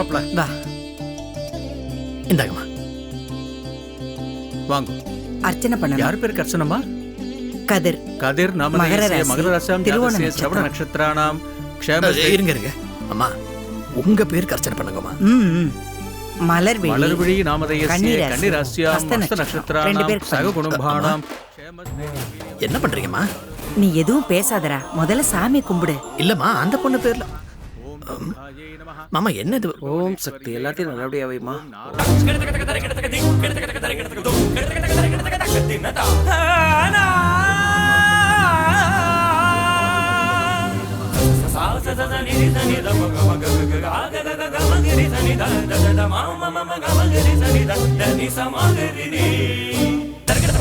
மாப்பிள. வா. இந்தாங்கம்மா. வாங்க. அர்ச்சனை பண்ணணும் யார் பேருக்கு அர்ச்சனமா கதிர். கதிர் மகர நாமதேசிய ராசி, மகர ராசியாம் திருவோண. சிரவண நட்சத்திரானாம் க்ஷேம இருங்க இருங்க. அம்மா உங்க பேருக்கு அர்ச்சனை பண்ணுங்கம்மா. ம். மலர்விழி மலர்விழி நாமதேசிய கன்னிராசி, கன்னிராசியாம் ஹஸ்த நட்சத்திரானாம் பேருக்கு சக குணபானாம் க்ஷேம என்ன பண்றீங்கம்மா? நீ எதுவும் பேசாதடா. முதல்ல சாமி கும்பிடு. இல்லம்மா அந்த பொண்ணு பேர்ல. ஓம் தாயே நமஹ மாமா என்ன இது ஓம் சக்தி எல்லாத்தையும்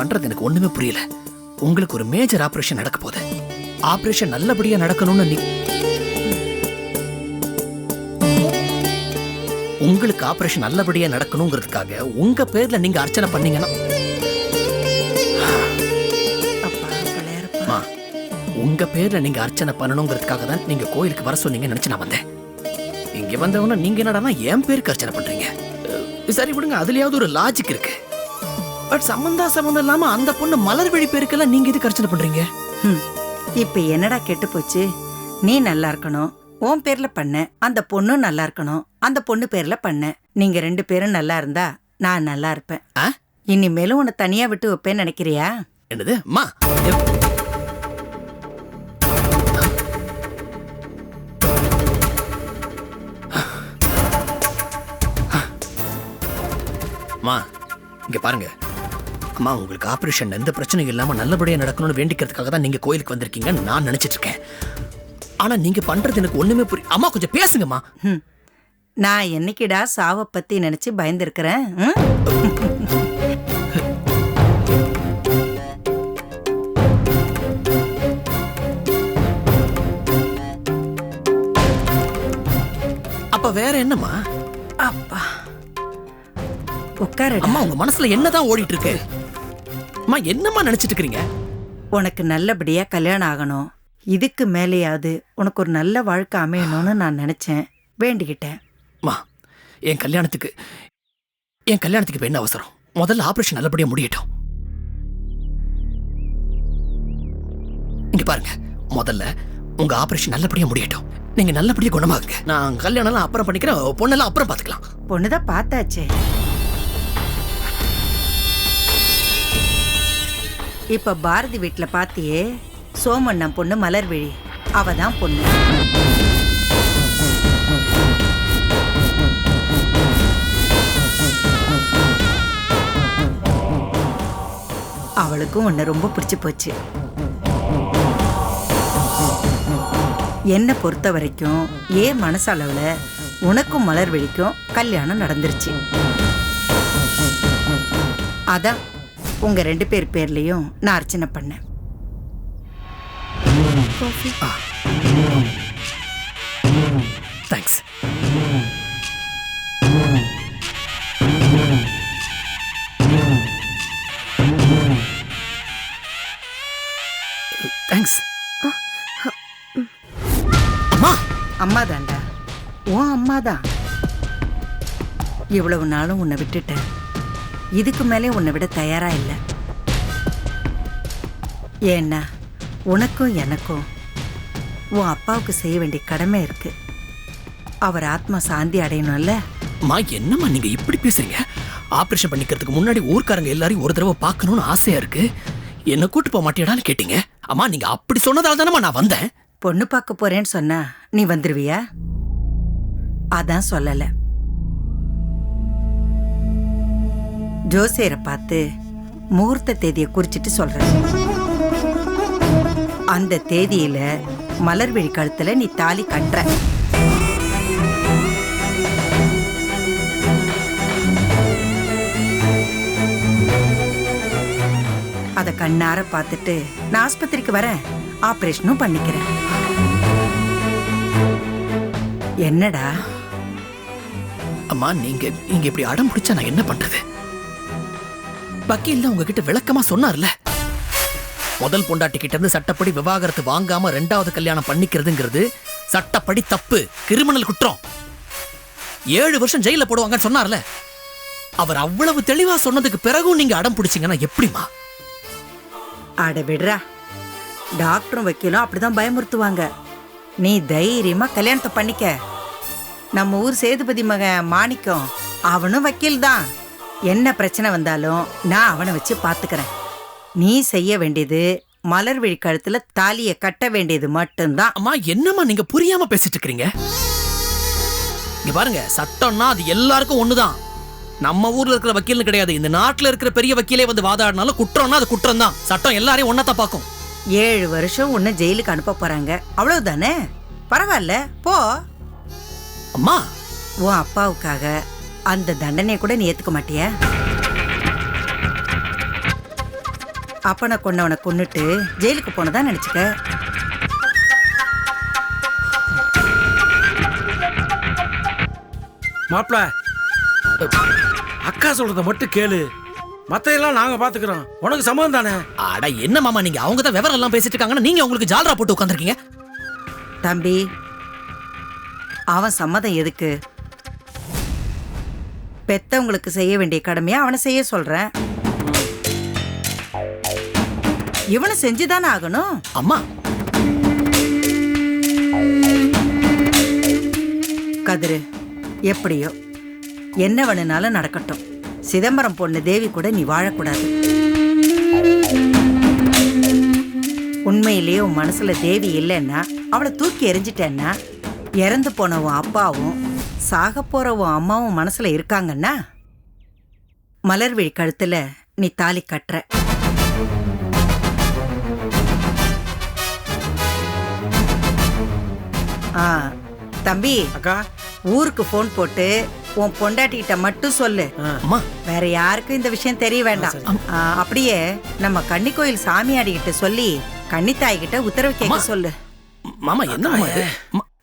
பண்றது எனக்கு ஒண்ணுமே புரியல. உங்களுக்கு ஒரு மேஜர் ஆபரேஷன் நடக்க போகுது. ஆபரேஷன் நல்லபடியா நடக்கணும்னு நீ உங்களுக்கு ஆபரேஷன் நல்லபடியா நடக்கணுங்கிறதுக்காக உங்க பேர்ல நீங்க அர்ச்சனை பண்ணீங்கன்னா உங்க பேர்ல நீங்க அர்ச்சனை பண்ணணுங்கிறதுக்காக தான் நீங்க கோயிலுக்கு வர சொன்னீங்கன்னு நினைச்சு நான் வந்தேன். இங்க வந்தவன நீங்க என்னடான்னா என் பேருக்கு அர்ச்சனை பண்றீங்க. சரி விடுங்க அதுலயாவது ஒரு லாஜிக் இருக்கு. பட் சம்பந்தா சம்பந்தம் இல்லாம அந்த பொண்ணு மலர் வழி பேருக்கெல்லாம் நீங்க எதுக்கு அர்ச்சனை பண்றீங்க? ம். இப்ப என்னடா கெட்டு போச்சு? நீ நல்லா இருக்கணும். உன் பேர்ல பண்ண. அந்த பொண்ணும் நல்லா இருக்கணும். அந்த பொண்ணு பேர்ல பண்ண. நீங்க ரெண்டு பேரும் நல்லா இருந்தா நான் நல்லா இருப்பேன். ஆ? இனிமேலும் உன்னை தனியா விட்டு வைப்பேன்னு நினைக்கிறியா? என்னது? அம்மா! எப்- அம்மா இங்க பாருங்க. அம்மா உங்களுக்கு ஆபரேஷன் எந்த பிரச்சனையும் இல்லாம நல்லபடியா நடக்கணும்னு வேண்டிக்கிறதுக்காக தான் நீங்க கோயிலுக்கு வந்திருக்கீங்கன்னு நான் நினைச்சிட்டு இருக்கேன் ஆனா நீங்க பண்றது எனக்கு ஒண்ணுமே புரிய அம்மா கொஞ்சம் பேசுங்கம்மா. நான் என்னைக்குடா சாவை பத்தி நினைச்சு பயந்துருக்கிறேன் அப்ப வேற என்னம்மா? அப்பா. உட்காருடா. அம்மா உங்க மனசுல என்னதான் ஓடிட்டு இருக்கு அம்மா என்னம்மா நினைச்சிட்டு இருக்கீங்க உனக்கு நல்லபடியா கல்யாணம் ஆகணும். இதுக்கு மேலேயாவது உனக்கு ஒரு நல்ல வாழ்க்கை அமையணும்னு நான் நினைச்சேன். வேண்டிக்கிட்டேன். அம்மா என் கல்யாணத்துக்கு என் கல்யாணத்துக்கு இப்ப என்ன அவசரம்? முதல்ல ஆபரேஷன் நல்லபடியா முடியட்டும். இங்க பாருங்க முதல்ல உங்க ஆபரேஷன் நல்லபடியா முடியட்டும். நீங்க நல்லபடியா குணமாகுங்க. நான் கல்யாணம் எல்லாம் அப்புறம் பண்ணிக்கிறேன் பொண்ணெல்லாம் அப்புறம் பாத்துக்கலாம் பொண்ணுதான் பார்த்தாச்சே. இப்ப பாரதி வீட்டில் பாத்தியே சோமண்ணன் பொண்ணு மலர்விழி அவ தான் பொண்ணு. அவளுக்கும் உன்னை ரொம்ப பிடிச்சு போச்சு. என்னை பொறுத்த வரைக்கும் ஏன் மனசளவில் உனக்கும் மலர் வெளிக்கும் கல்யாணம் நடந்துருச்சு. அதான் உங்க ரெண்டு பேர் பேர்லயும் நான் அர்ச்சனை பண்ணேன். தேங்க்ஸ் தேங்க்ஸ் அம்மா அம்மா! தாண்டா உன் அம்மா தான் இவ்வளவு நாளும் உன்னை விட்டுட்டேன். இதுக்கு மேலே உன்னை விட தயாரா இல்லை. ஏன்னா உனக்கும் எனக்கும் உன் அப்பாவுக்கு செய்ய வேண்டிய கடமை இருக்கு. அவர் ஆத்மா சாந்தி அடையணும்ல? அம்மா என்னம்மா நீங்க இப்படி பேசுறீங்க? ஆபரேஷன் பண்ணிக்கிறதுக்கு முன்னாடி ஊர்க்காரங்க எல்லாரையும் ஒரு தடவை பார்க்கணும்னு ஆசையா இருக்கு. என்ன கூட்டு போக மாட்டியாடான்னு கேட்டீங்க. அம்மா நீங்க அப்படி சொன்னதால தானம்மா நான் வந்தேன். பொண்ணு பார்க்க போறேன்னு சொன்னா நீ வந்துருவியா? அதான் சொல்லல. ஜோசியரை பார்த்து முகூர்த்த தேதியை குறிச்சிட்டு சொல்கிறேன் அந்த தேதியில் மலர்விழி கழுத்தில் நீ தாலி கட்டுற. அதை கண்ணார பார்த்துட்டு நான் ஆஸ்பத்திரிக்கு வரேன். ஆப்ரேஷனும் பண்ணிக்கிறேன். என்னடா? அம்மா நீங்க நீங்க இப்படி அடம் பிடிச்சா நான் என்ன பண்றது? வக்கீல் உங்ககிட்ட விளக்கமா சொன்னார்ல? முதல் பொண்டாட்டி கிட்ட இருந்து சட்டப்படி விவாகரத்து வாங்காம ரெண்டாவது கல்யாணம் பண்ணிக்கிறதுங்கிறது சட்டப்படி தப்பு கிரிமினல் குற்றம். ஏழு வருஷம் ஜெயில போடுவாங்கன்னு சொன்னார்ல. அவர் அவ்வளவு தெளிவா சொன்னதுக்கு பிறகும் நீங்க அடம் பிடிச்சீங்கன்னா எப்படிமா அட விடுறா. டாக்டரும் வக்கீலும் அப்படிதான் பயமுறுத்துவாங்க. நீ தைரியமா கல்யாணத்தை பண்ணிக்க. நம்ம ஊர் சேதுபதி மகன் மாணிக்கம் அவனும் வக்கீல் தான் என்ன பிரச்சனை வந்தாலும் நான் அவனை வச்சு பாத்துக்கறேன். நீ செய்ய வேண்டியது மலர் விழி கழுத்துல தாலியை கட்ட வேண்டியது மட்டும்தான். அம்மா என்னம்மா நீங்க புரியாம பேசிட்டு இருக்கீங்க இங்க பாருங்க சட்டம்னா அது எல்லாருக்கும் ஒண்ணுதான். நம்ம ஊர்ல இருக்கிற வக்கீல்னு கிடையாது. இந்த நாட்டுல இருக்கிற பெரிய வக்கீலே வந்து வாதாடினாலும் குற்றம்னா அது குற்றம் தான் சட்டம் எல்லாரையும் ஒன்னதான் பார்க்கும். ஏழு வருஷம் உன்னை ஜெயிலுக்கு அனுப்ப போறாங்க. அவ்வளவுதானே? பரவாயில்ல போ. அம்மா. உன் அப்பாவுக்காக அந்த தண்டனையை கூட நீ ஏத்துக்க மாட்டியா? அப்பனை கொன்னவனை கொன்னுட்டு ஜெயிலுக்கு போனதா நினைச்சுக்க? மாப்ள அக்கா சொல்றத மட்டும் கேளு. மத்தையெல்லாம் நாங்க பாத்துக்கிறோம். உனக்கு சம்மதம் தானே? அட என்ன மாமா நீங்க? அவங்க தான் விவரம் எல்லாம் பேசிட்டு இருக்காங்கன்னா நீங்க உங்களுக்கு ஜால்ரா போட்டு உட்காந்துருக்கீங்க தம்பி அவன் சம்மதம் எதுக்கு? பெத்தவங்களுக்கு செய்ய வேண்டிய கடமையை அவனை செய்ய சொல்றேன். இவனை செஞ்சுதானே ஆகணும்? அம்மா. கதிரு எப்படியோ என்ன வேணுனாலும் நடக்கட்டும். சிதம்பரம் பொண்ணு தேவி கூட நீ வாழக்கூடாது. உண்மையிலேயே உன் மனசுல தேவி இல்லைன்னா அவளை தூக்கி எறிஞ்சிட்டேன்னா இறந்து போன உன் அப்பாவும் சாக போற உன் அம்மாவும் மனசுல இருக்காங்கன்னா மலர்விழி கழுத்துல நீ தாலி கட்டுற. ஆ தம்பி அக்கா. ஊருக்கு ஃபோன் போட்டு உன் பொண்டாட்டிகிட்ட மட்டும் சொல்லு. அம்மா. வேற யாருக்கும் இந்த விஷயம் தெரிய வேண்டாம். அப்படியே நம்ம கன்னி கோயில் சாமியாடிகிட்ட சொல்லி கன்னித்தாய் கிட்ட உத்தரவு கேட்க சொல்லு. மாமா என்ன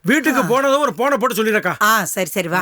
வீட்டுக்கு போனதும் ஒரு போனை போட்டு சொல்லிடுறக்கா ஆ சரி சரி வா.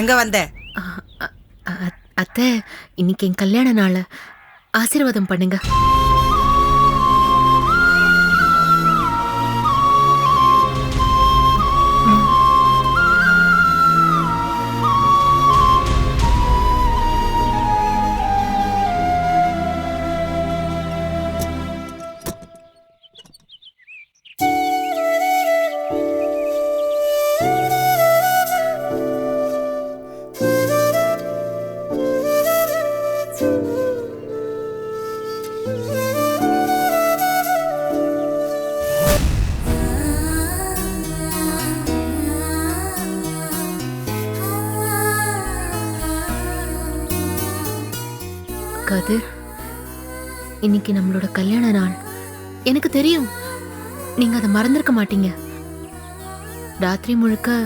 எங்க வந்த? அத்தை இன்னைக்கு என் கல்யாண நாள். ஆசீர்வாதம் பண்ணுங்க. இன்னைக்கு நம்மளோட கல்யாண நாள். எனக்கு தெரியும். நீங்க அதை மறந்திருக்க மாட்டீங்க. ராத்திரி முழுக்க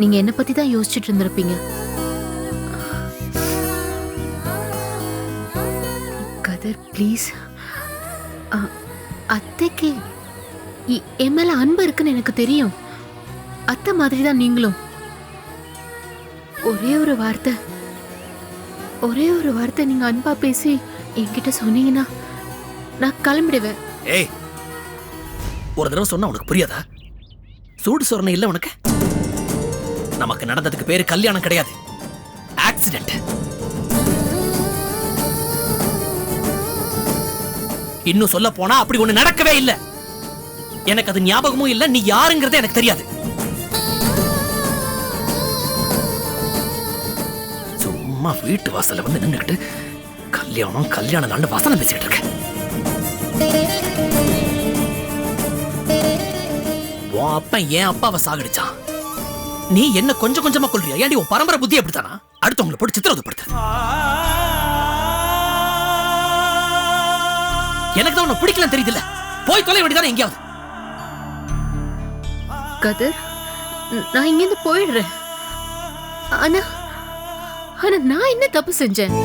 நீங்க என்ன பத்தி தான் யோசிச்சுட்டு இருந்திருப்பீங்க. கதர் ப்ளீஸ் அத்தைக்கு என் மேல அன்பு இருக்குன்னு எனக்கு தெரியும். அத்தை மாதிரி தான் நீங்களும். ஒரே ஒரு வார்த்தை. ஒரே ஒரு வார்த்தை நீங்க அன்பா பேசி என்கிட்ட சொன்னீங்கன்னா நான் கிளம்பிடுவேன். ஏய் ஒரு தடவை சொன்னா உனக்கு புரியாதா? சூடு சொரணை இல்ல உனக்கு? நமக்கு நடந்ததுக்கு பேரு கல்யாணம் கிடையாது. ஆக்சிடென்ட் இன்னும் சொல்ல போனா அப்படி ஒண்ணு நடக்கவே இல்ல. எனக்கு அது ஞாபகமும் இல்ல நீ யாருங்கிறது எனக்கு தெரியாது. சும்மா வீட்டு வாசல்ல வந்து நின்றுக்கிட்டு கல்யாணம் கல்யாணம் நாள்னு வசனம் பேசிட்டு இருக்க உன் அப்பா என் அப்பாவை சாகடிச்சான். நீ என்ன கொஞ்சம் கொஞ்சமா கொள்றியா ஏன்டி உன் பரம்பரை புத்தி அப்படித்தானா? அடுத்தவங்களை போட்டு சித்திரவதப்படுத்து. எனக்கு தான் உன்னை பிடிக்கல தெரியுதுல்ல? போய் தொலை வேண்டியதானே எங்கேயாவது? கதிர் நான் இங்கேருந்து போயிடுறேன். ஆனா ஆனா நான் என்ன தப்பு செஞ்சேன்?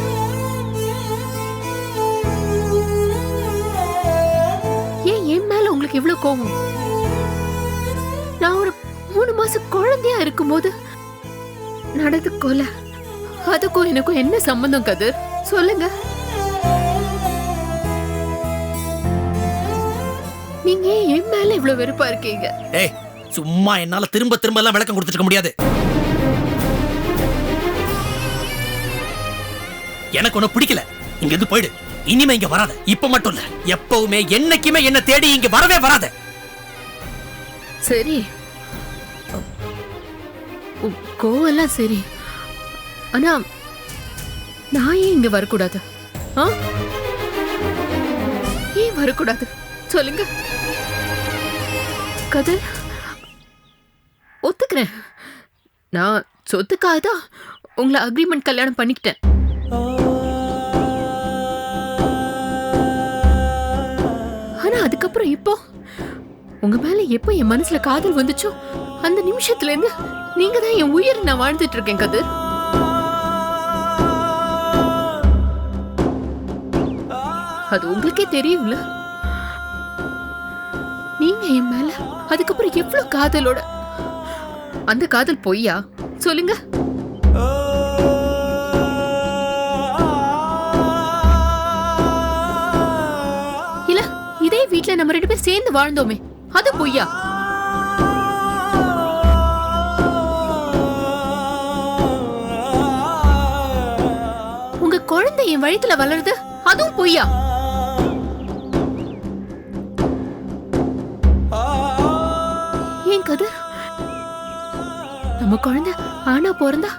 இவ்வளவு கோவம்? நான் ஒரு மூணு மாசம் குழந்தையா இருக்கும்போது நடந்து கொலை. அதுக்கும் எனக்கும் என்ன சம்பந்தம் கதிர்? சொல்லுங்க. நீங்க ஏன் என் மேல இவ்வளவு வெறுப்பா இருக்கீங்க? ஏய் சும்மா என்னால திரும்ப திரும்ப எல்லாம் விளக்கம் கொடுத்துட்டு முடியாது. எனக்கு ஒன்னும் பிடிக்கல. இங்க இருந்து போயிடு. இனிமே இங்க வராத. இப்ப மட்டும் இல்ல எப்பவுமே என்னைக்குமே என்ன தேடி இங்க வரவே வராத. சரி. உ- சரி. ஆனா நான் ஏன் இங்க வரக்கூடாது? ஆ? ஏன் வரக்கூடாது? சொல்லுங்க. கதிர் ஒத்துக்கிறேன். நான் சொத்துக்காக தான் உங்களை அக்ரிமெண்ட் கல்யாணம் பண்ணிக்கிட்டேன். ஆனா அதுக்கப்புறம் இப்போ? உங்க மேல எப்போ என் மனசுல காதல் வந்துச்சோ அந்த நிமிஷத்துல இருந்து நீங்க தான் என் உயிர் நான் வாழ்ந்துட்டு இருக்கேன் கதிர். அது உங்களுக்கே தெரியும்ல? நீங்க என் மேல அதுக்கப்புறம் எவ்வளவு காதலோட? அந்த காதல் பொய்யா? சொல்லுங்க. இதே நம்ம ரெண்டு பேரும் சேர்ந்து வாழ்ந்தோமே. அது பொய்யா? உங்க குழந்தை என் வயித்துல வளருது அதுவும் பொய்யா? ஏன் கதிர்? நம்ம குழந்தை ஆனா பிறந்தா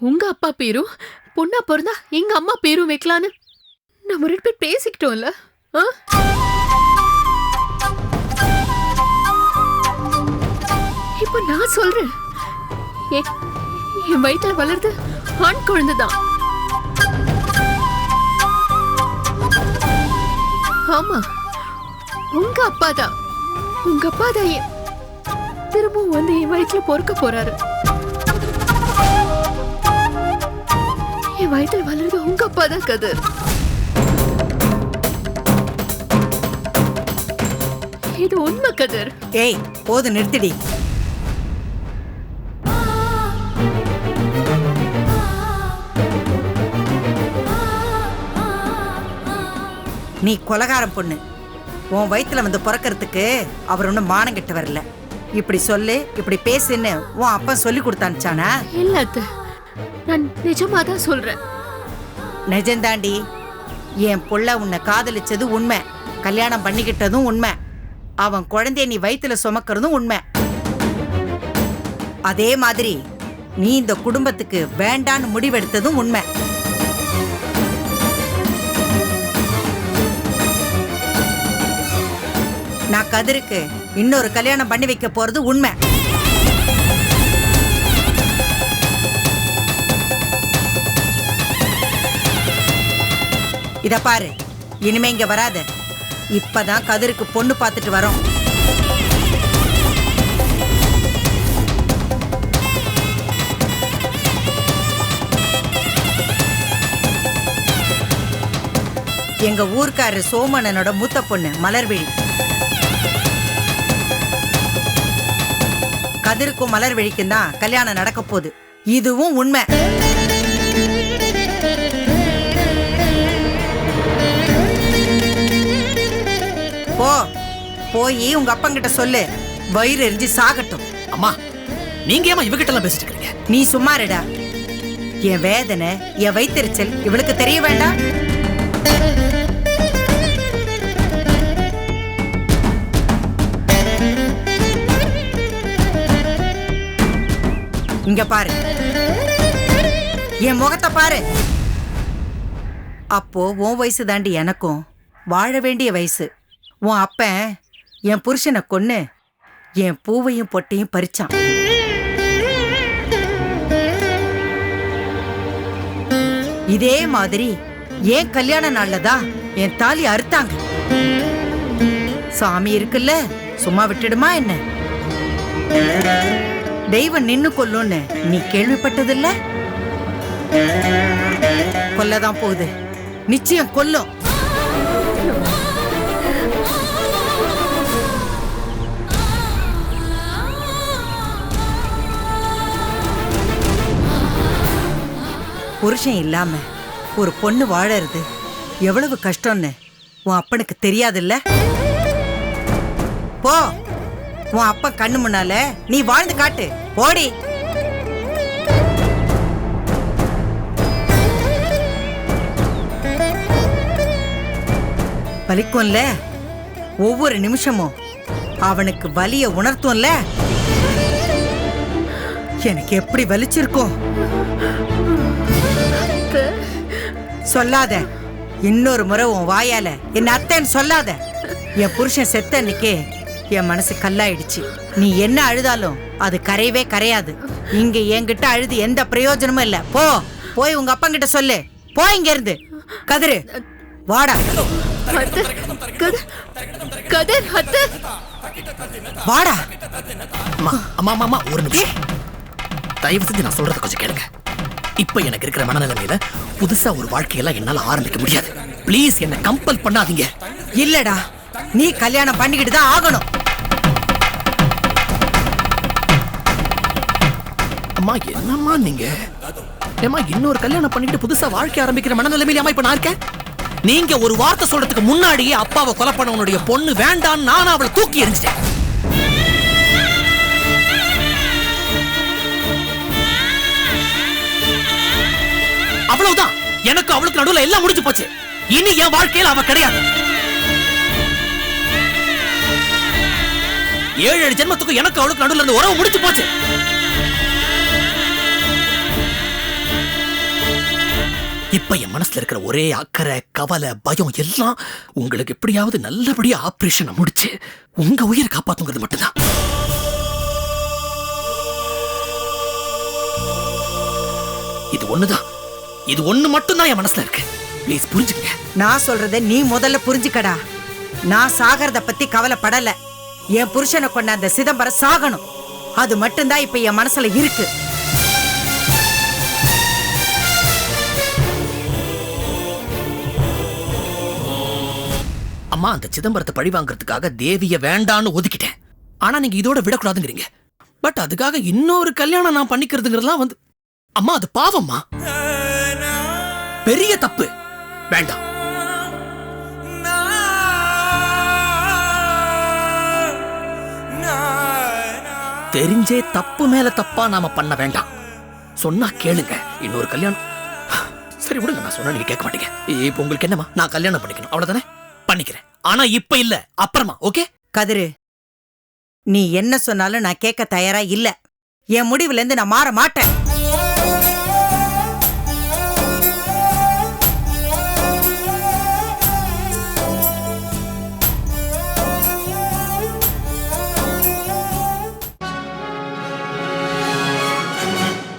உங்க அப்பா பேரும் பொண்ணா பிறந்தா எங்க அம்மா பேரும் வைக்கலான்னு நம்ம ரெண்டு பேர் பேசிக்கிட்டோம்ல ஆ? சொல்றேன். என் வயிற்றுல வளருது ஆண் குழந்தை தான் ஆமா உங்க அப்பா தான் உங்க அப்பா தான் திரும்பவும் வந்து என் வயிற்றுல பொறுக்க போறாரு. என் வயிற்றுல வளருது உங்க அப்பா தான் கதிர் இது உண்மை கதிர். ஏய் போது நிறுத்திடி. நீ கொலகாரம் பொண்ணு. உன் வயித்துல வந்து பிறக்கறதுக்கு அவர் ஒன்றும் மானம் கெட்டு வரல. இப்படி சொல்லு இப்படி பேசுன்னு உன் அப்பா சொல்லி கொடுத்தானுச்சானா இல்ல நான் நிஜமா தான் சொல்றேன். நிஜந்தாண்டி என் புள்ள உன்னை காதலிச்சது உண்மை. கல்யாணம் பண்ணிக்கிட்டதும் உண்மை. அவன் குழந்தைய நீ வயித்துல சுமக்கிறதும் உண்மை. அதே மாதிரி நீ இந்த குடும்பத்துக்கு வேண்டான்னு முடிவெடுத்ததும் உண்மை. நான் கதிருக்கு இன்னொரு கல்யாணம் பண்ணி வைக்க போறது உண்மை. இத பாரு இனிமே இங்க வராத. இப்பதான் கதிருக்கு பொண்ணு பார்த்துட்டு வரோம். எங்க ஊர்க்காரர் சோமனனோட மூத்த பொண்ணு மலர்விழி. கதிருக்கும் மலர்விழிக்கும் தான் கல்யாணம் நடக்க போகுது. இதுவும் உண்மை. போ போய் உங்க அப்பங்கிட்ட சொல்லு. வயிறு எரிஞ்சு சாகட்டும். அம்மா நீங்க ஏமா இவகிட்ட எல்லாம் பேசிட்டு இருக்கீங்க நீ சும்மாருடா என் வேதனை என் வைத்தறிச்சல் இவளுக்கு தெரிய வேண்டாம். இங்க பாரு. என் முகத்தை பாரு. அப்போ உன் வயசு தாண்டி எனக்கும் வாழ வேண்டிய வயசு. உன் அப்பன் என் புருஷனை கொன்னு என் பூவையும் பொட்டையும் பறிச்சான். இதே மாதிரி ஏன் கல்யாண நாள்ல தான் என் தாலி அறுத்தாங்க. சாமி இருக்குல்ல சும்மா விட்டுடுமா என்ன? தெய்வம் நின்னு கொல்லும்னு நீ கேள்விப்பட்டதில்ல? கொல்லதான் போகுது. நிச்சயம் கொல்லும். புருஷன் இல்லாம ஒரு பொண்ணு வாழறது எவ்வளவு கஷ்டம்னு உன் அப்பனுக்கு தெரியாதுல்ல? போ. உன் அப்பா கண்ணு முன்னால நீ வாழ்ந்து காட்டு. ஓடி. வலிக்கும்ல ஒவ்வொரு நிமிஷமும் அவனுக்கு வலிய உணர்த்தும்ல? எனக்கு எப்படி வலிச்சிருக்கும் சொல்லாத. இன்னொரு முறை உன் வாயால. என் அத்தைன்னு சொல்லாத. என் புருஷன் செத்த அன்னைக்கு என் மனசு கல்லாயிடுச்சு. நீ என்ன அழுதாலும் அது கரையவே கரையாது. இங்க என்கிட்ட அழுது எந்த பிரயோஜனமும் இல்ல. போ போய் உங்க அப்பங்கிட்ட சொல்லு. போ இங்க இருந்து கதிரு வாடா. கதிர் அத்தை வாடா. அம்மா அம்மா அம்மா, அம்மா ஒரு நிமிஷம். தயவு செஞ்சு நான் சொல்றத கொஞ்சம் கேளுங்க. இப்ப எனக்கு இருக்கிற மனநிலைமையில புதுசா ஒரு வாழ்க்கையெல்லாம் என்னால ஆரம்பிக்க முடியாது. ப்ளீஸ் என்ன கம்பல் பண்ணாதீங்க. இல்லடா. நீ கல்யாணம் பண்ணிக்கிட்டு தான் ஆகணும். அம்மா என்னம்மா நீங்க? ஏம்மா இன்னொரு கல்யாணம் பண்ணிட்டு புதுசா வாழ்க்கை ஆரம்பிக்கிற மனநிலைமையில அம்மா இப்ப நான் இருக்கேன்? நீங்க ஒரு வார்த்தை சொல்றதுக்கு முன்னாடியே அப்பாவை கொலை பண்ணவனுடைய பொண்ணு வேண்டாம்னு நான் அவளை தூக்கி எரிஞ்சிட்டேன் அவ்வளவுதான். எனக்கு அவளுக்கு நடுவுல எல்லாம் முடிஞ்சு போச்சு. இனி என் வாழ்க்கையில அவ கிடையாது. ஏழு ஏழு ஜென்மத்துக்கு எனக்கு அவளுக்கு நடுவுல இருந்து உறவு முடிஞ்சு போச்சு. இப்ப என் மனசுல இருக்கிற ஒரே அக்கறை கவலை பயம் எல்லாம் உங்களுக்கு எப்படியாவது நல்லபடியா ஆபரேஷனை முடிச்சு உங்க உயிரை காப்பாற்றுங்கிறது மட்டும்தான். இது ஒண்ணுதான். இது ஒண்ணு மட்டும்தான் என் மனசுல இருக்கு. ப்ளீஸ் புரிஞ்சுக்கங்க. நான் சொல்றத நீ முதல்ல புரிஞ்சுக்கடா. நான் சாகிறத பத்தி கவலைப்படல. என் புருஷனை கொண்ட அந்த சிதம்பரம் சாகணும். அது மட்டும்தான் இப்ப என் மனசுல இருக்கு. அம்மா அந்த சிதம்பரத்தை பழி வாங்குறதுக்காக தேவிய வேண்டான்னு ஒதுக்கிட்டேன். ஆனா நீங்க இதோட விடக்கூடாதுங்கிறீங்க. பட் அதுக்காக இன்னொரு கல்யாணம் நான் பண்ணிக்கிறதுங்கிறதுலாம் வந்து அம்மா அது பாவம்மா. பெரிய தப்பு. வேண்டாம். தெரிஞ்சே தப்பு மேல தப்பா நாம பண்ண வேண்டாம். சொன்னா கேளுங்க இன்னொரு கல்யாணம். சரி விடுங்க நான் சொன்னா நீங்க கேட்க மாட்டீங்க. இப்போ உங்களுக்கு என்னமா நான் கல்யாணம் பண்ணிக்கணும். அவ்வளவுதானே? பண்ணிக்கிறேன். ஆனா இப்ப இல்ல. அப்புறமா ஓகே கதிரு நீ என்ன சொன்னாலும் நான் கேட்க தயாரா இல்ல. என் முடிவுல இருந்து நான் மாற மாட்டேன்.